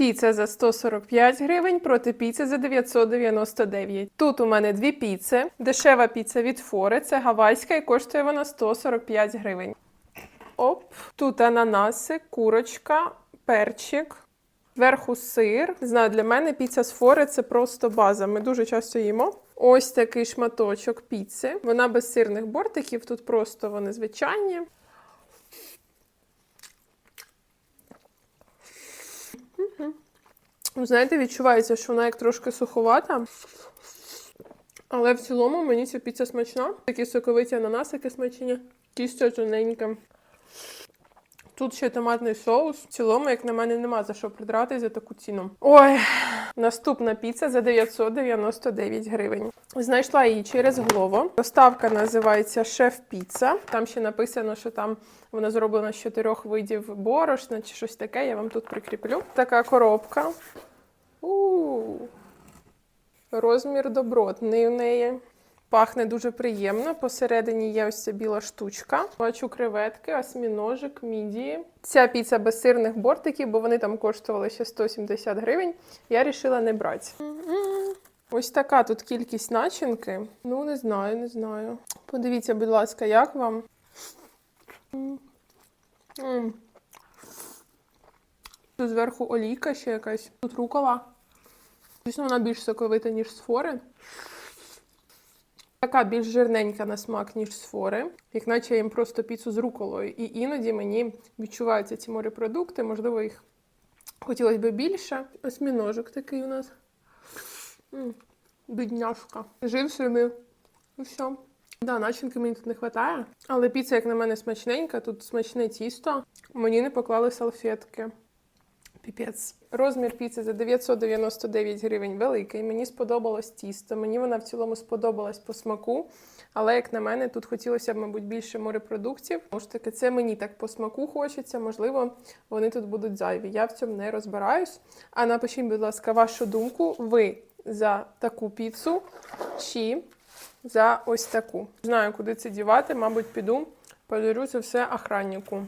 Піца за 145 гривень проти піци за 999. Тут у мене дві піци. Дешева піца від Фори, це гавайська і коштує вона 145 гривень. Оп. Тут ананаси, курочка, перчик. Зверху сир. Не знаю, для мене піца з фори це просто база. Ми дуже часто їмо. Ось такий шматочок піци. Вона без сирних бортиків. Тут просто вони звичайні. Мгм. Ви Знаєте, відчувається, що вона як трошки суховата. Але в цілому мені ця піца смачна. Такі соковиті ананасики смачні, тісто тоненьке. Тут ще томатний соус. В цілому, як на мене, нема за що придратись за таку ціну. Ой, наступна піца за 999 гривень. Знайшла її через Глово. Доставка називається Шеф Піца. Там ще написано, що там вона зроблена з чотирьох видів борошна чи щось таке. Я вам тут прикріплю. Така коробка. у Розмір добротний у неї. Пахне дуже приємно. Посередині є ось ця біла штучка. Бачу креветки, осьміножик, мідії. Ця піца без сирних бортиків, бо вони там коштували ще 170 гривень. Я вирішила не брати. Ось така тут кількість начинки. Ну, не знаю, не знаю. Подивіться, будь ласка, як вам. Тут зверху олійка ще якась. Тут рукола. Звісно, вона більш соковита, ніж з фори. Така більш жирненька на смак, ніж з фори. Як наче я їм просто піцу з руколою. І іноді мені відчуваються ці морепродукти, можливо, їх хотілося б більше. Осьміножок такий у нас. Бідняшка. Жив собі. І все. Да, начинки мені тут не вистачає. Але піца, як на мене, смачненька. Тут смачне тісто. Мені не поклали салфетки. Піпець. Розмір піци за 999 гривень великий. Мені сподобалось тісто. Мені вона в цілому сподобалась по смаку. Але, як на мене, тут хотілося б, мабуть, більше морепродуктів. Тому ж таки, це мені так по смаку хочеться. Можливо, вони тут будуть зайві. Я в цьому не розбираюсь. А напишіть, будь ласка, вашу думку. Ви за таку піцу чи за ось таку. Знаю, куди це дівати. Мабуть, піду. Подарю це все охраннику.